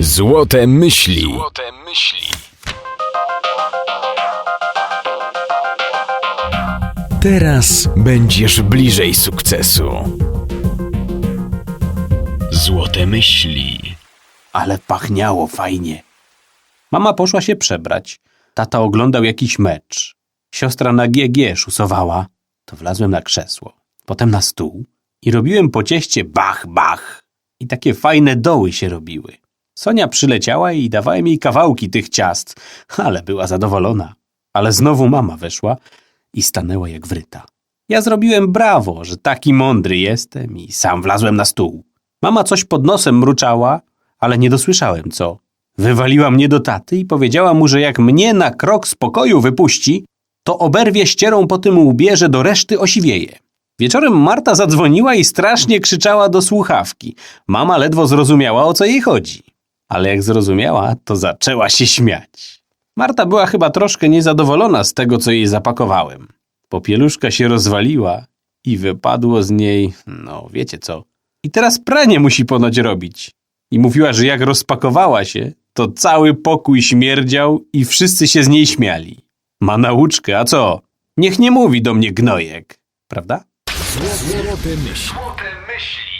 Złote myśli. Teraz będziesz bliżej sukcesu. Złote myśli. Ale pachniało fajnie. Mama poszła się przebrać. Tata oglądał jakiś mecz. Siostra na GG szusowała. To wlazłem na krzesło, potem na stół i robiłem po cieście bach, bach. I takie fajne doły się robiły. Sonia przyleciała i dawałem jej kawałki tych ciast, ale była zadowolona. Ale znowu mama weszła i stanęła jak wryta. Ja zrobiłem brawo, że taki mądry jestem i sam wlazłem na stół. Mama coś pod nosem mruczała, ale nie dosłyszałem co. Wywaliła mnie do taty i powiedziała mu, że jak mnie na krok z pokoju wypuści, to oberwie ścierą po tym łbie, że do reszty osiwieje. Wieczorem Marta zadzwoniła i strasznie krzyczała do słuchawki. Mama ledwo zrozumiała, o co jej chodzi. Ale jak zrozumiała, to zaczęła się śmiać. Marta była chyba troszkę niezadowolona z tego, co jej zapakowałem. Popieluszka się rozwaliła i wypadło z niej, no wiecie co. I teraz pranie musi ponoć robić. I mówiła, że jak rozpakowała się, to cały pokój śmierdział i wszyscy się z niej śmiali. Ma nauczkę, a co? Niech nie mówi do mnie gnojek, prawda? Złote myśli.